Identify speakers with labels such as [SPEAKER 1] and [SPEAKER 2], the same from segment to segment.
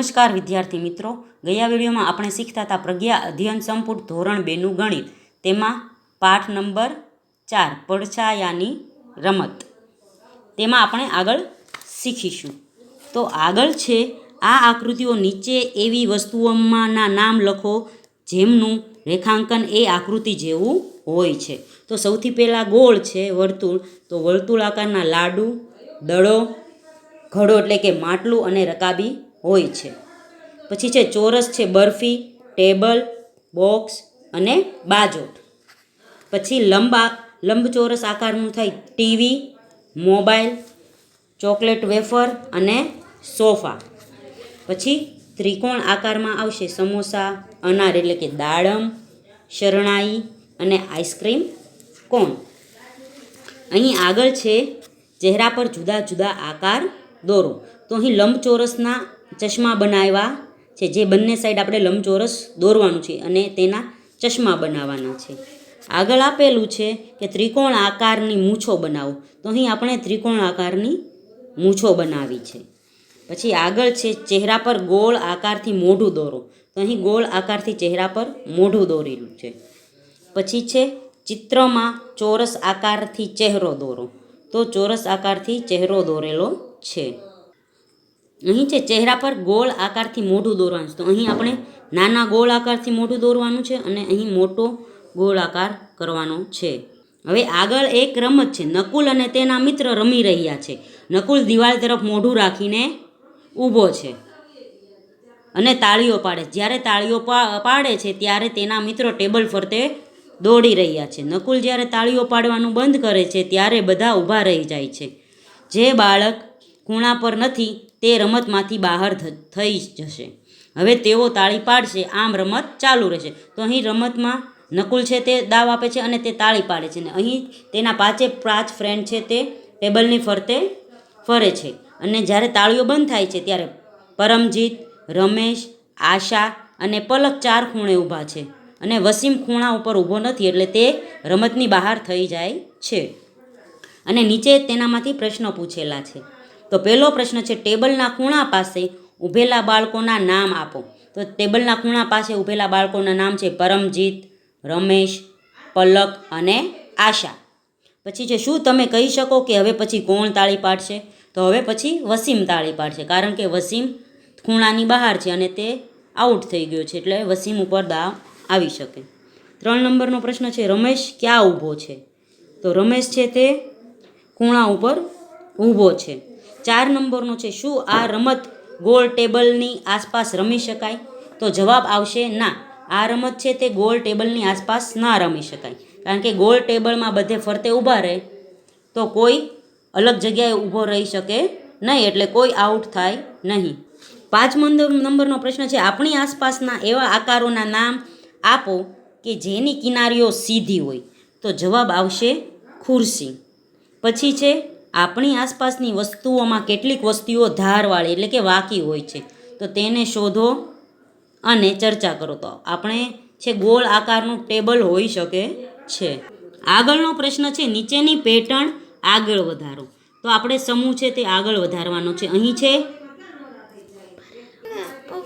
[SPEAKER 1] નમસ્કાર, વિદ્યાર્થી મિત્રો. ગયા વિડીયોમાં આપણે શીખતા હતા પ્રજ્ઞા અધ્યયન સંપુટ ધોરણ બેનું ગણિત. તેમાં પાઠ નંબર ચાર, પડછાયાની રમત. તેમાં આપણે આગળ શીખીશું. તો આગળ છે, આ આકૃતિઓ નીચે એવી વસ્તુઓમાંના નામ લખો, જેમનું રેખાંકન એ આકૃતિ જેવું હોય છે. તો સૌથી પહેલાં ગોળ છે, વર્તુળ. તો વર્તુળ આકારના લાડુ, દડો, ઘડો એટલે કે માટલું અને રકાબી હોય છે. પછી છે ચોરસ છે બરફી, ટેબલ, બોક્સ અને બાજોટ પછી લંબા, લંબચોરસ આકારનું થાય ટીવી, મોબાઈલ, ચોકલેટ વેફર અને સોફા. પછી ત્રિકોણ આકારમાં આવશે સમોસા, અનાર એટલે કે દાડમ, શરણાઈ અને આઈસ્ક્રીમ કોણ અહીં આગળ છે ચહેરા પર જુદા જુદા આકાર દોરો. તો અહીં લંબચોરસના ચશ્મા બનાવ્યા છે, જે બંને સાઈડ આપણે લંબચોરસ દોરવાનું છે અને તેના ચશ્મા બનાવવાના છે. આગળ આપેલું છે કે ત્રિકોણ આકારની મૂછો બનાવો. તો અહીં આપણે ત્રિકોણ આકારની મૂછો બનાવી છે. પછી આગળ છે ચહેરા પર ગોળ આકારથી મોઢું દોરો. તો અહીં ગોળ આકારથી ચહેરા પર મોઢું દોરેલું છે. પછી છે ચિત્રમાં ચોરસ આકારથી ચહેરો દોરો. તો ચોરસ આકારથી ચહેરો દોરેલો છે. અહીં છે ચહેરા પર ગોળ આકારથી મોઢું દોરવાનું છે. તો અહીં આપણે નાના ગોળ આકારથી મોઢું દોરવાનું છે અને અહીં મોટો ગોળ આકાર કરવાનો છે. હવે આગળ એક રમત છે. નકુલ અને તેના મિત્ર રમી રહ્યા છે. નકુલ દિવાલ તરફ મોઢું રાખીને ઊભો છે અને તાળીઓ પાડે છે. જ્યારે તાળીઓ પાડે છે ત્યારે તેના મિત્રો ટેબલ ફરતે દોડી રહ્યા છે. નકુલ જ્યારે તાળીઓ પાડવાનું બંધ કરે છે ત્યારે બધા ઊભા રહી જાય છે. જે બાળક ખૂણા પર નથી તે રમતમાંથી બહાર થઈ જશે. હવે તેઓ તાળી પાડશે, આમ રમત ચાલુ રહેશે. તો અહીં રમતમાં નકુલ છે તે દાવ આપે છે અને તે તાળી પાડે છે અને અહીં તેના પાંચે પાંચ ફ્રેન્ડ છે તે ટેબલની ફરતે ફરે છે. અને જ્યારે તાળીઓ બંધ થાય છે ત્યારે પરમજીત, રમેશ, આશા અને પલક ચાર ખૂણે ઊભા છે. અને વસીમ ખૂણા ઉપર ઊભો નથી એટલે તે રમતની બહાર થઈ જાય છે. અને નીચે તેનામાંથી પ્રશ્નો પૂછેલા છે. તો પહેલો પ્રશ્ન છે, ટેબલના ખૂણા પાસે ઊભેલા બાળકોના નામ આપો. તો ટેબલના ખૂણા પાસે ઊભેલા બાળકોના નામ છે, પરમજીત, રમેશ, પલક અને આશા. પછી છે શું તમે કહી શકો કે હવે પછી કોણ તાળી પાડશે તો હવે પછી વસીમ તાળી પાડશે કારણ કે વસીમ ખૂણાની બહાર છે અને તે આઉટ થઈ ગયો છે, એટલે વસીમ ઉપર દાવ આવી શકે. ત્રણ નંબરનો પ્રશ્ન છે, રમેશ ક્યાં ઊભો છે? તો રમેશ છે તે ખૂણા ઉપર ઊભો છે. ચાર નંબરનો છે, શું આ રમત ગોળ ટેબલની આસપાસ રમી શકાય? તો જવાબ આવશે, ના. આ રમત છે તે ગોળ ટેબલની આસપાસ ના રમી શકાય. કારણ કે ગોળ ટેબલમાં બધે ફરતે ઊભા રહે, તો કોઈ અલગ જગ્યાએ ઊભો રહી શકે નહીં, એટલે કોઈ આઉટ થાય નહીં. પાંચ નંબર- નંબરનો પ્રશ્ન છે, આપણી આસપાસના એવા આકારોના નામ આપો કે જેની કિનારીઓ સીધી હોય. તો જવાબ આવશે, ખુરશી. પછી છે આપણી આસપાસની વસ્તુઓમાં કેટલીક વસ્તુઓ ધારવાળી એટલે કે વાકી હોય છે. તો તેને શોધો અને ચર્ચા કરો. તો આપણે છે ગોળ આકારનું ટેબલ હોઈ શકે છે. આગળનો પ્રશ્ન છે નીચેની પેટર્ન આગળ વધારો. તો આપણે સમૂહ છે તે આગળ વધારવાનો છે. અહીં છે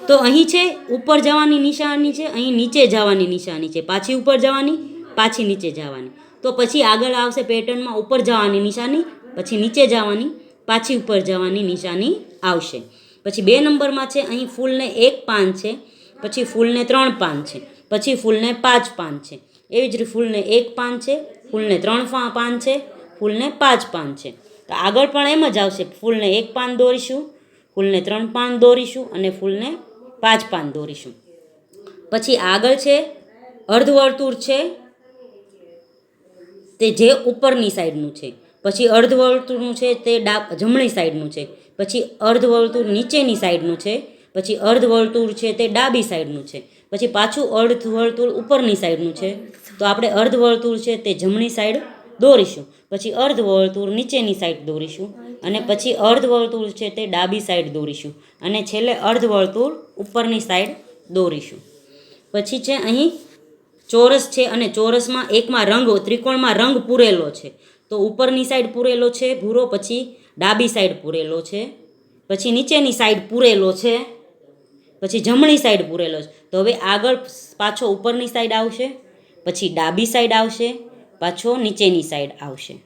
[SPEAKER 1] તો અહીં છે ઉપર જવાની નિશાની છે, અહીં નીચે જવાની નિશાની છે. પાછી ઉપર જવાની, પાછી નીચે જવાની. તો પછી આગળ આવશે પેટર્નમાં ઉપર જવાની નિશાની પછી નીચે જવાની, પાછી ઉપર જવાની નિશાની આવશે. પછી બે નંબરમાં છે, અહીં ફૂલને એક પાન છે, પછી ફૂલને ત્રણ પાન છે, પછી ફૂલને પાંચ પાન છે. એવી જ રીતે ફૂલને એક પાન છે, ફૂલને ત્રણ પાન છે, ફૂલને પાંચ પાન છે. તો આગળ પણ એમ જ આવશે, ફૂલને એક પાન દોરીશું, ફૂલને ત્રણ પાન દોરીશું અને ફૂલને પાંચ પાન દોરીશું. પછી આગળ છે, અર્ધવર્તુળ છે, તે જે ઉપરની સાઈડનું છે. પછી અર્ધવર્તુળનું છે તે ડા જમણી સાઈડનું છે. પછી અર્ધવર્તુળ નીચેની સાઈડનું છે. પછી અર્ધવર્તુળ છે તે ડાબી સાઈડનું છે. પછી પાછું અર્ધવર્તુળ ઉપરની સાઈડનું છે. તો આપણે અર્ધવર્તુળ છે તે જમણી સાઈડ દોરીશું. પછી અર્ધવર્તુળ નીચેની સાઈડ દોરીશું અને પછી અર્ધવર્તુળ છે તે ડાબી સાઈડ દોરીશું અને છેલ્લે અર્ધવર્તુળ ઉપરની સાઈડ દોરીશું. પછી છે અહીં ચોરસ છે અને ચોરસમાં એકમાં રંગ, ત્રિકોણમાં રંગ પૂરેલો છે. તો ઉપરની સાઈડ પૂરેલો છે, ભૂરો પછી ડાબી સાઈડ પૂરેલો છે, પછી નીચેની સાઈડ પૂરેલો છે, પછી જમણી સાઈડ પૂરેલો છે. તો હવે આગળ પાછો ઉપરની સાઈડ આવશે, પછી ડાબી સાઈડ આવશે, પાછો નીચેની સાઈડ આવશે.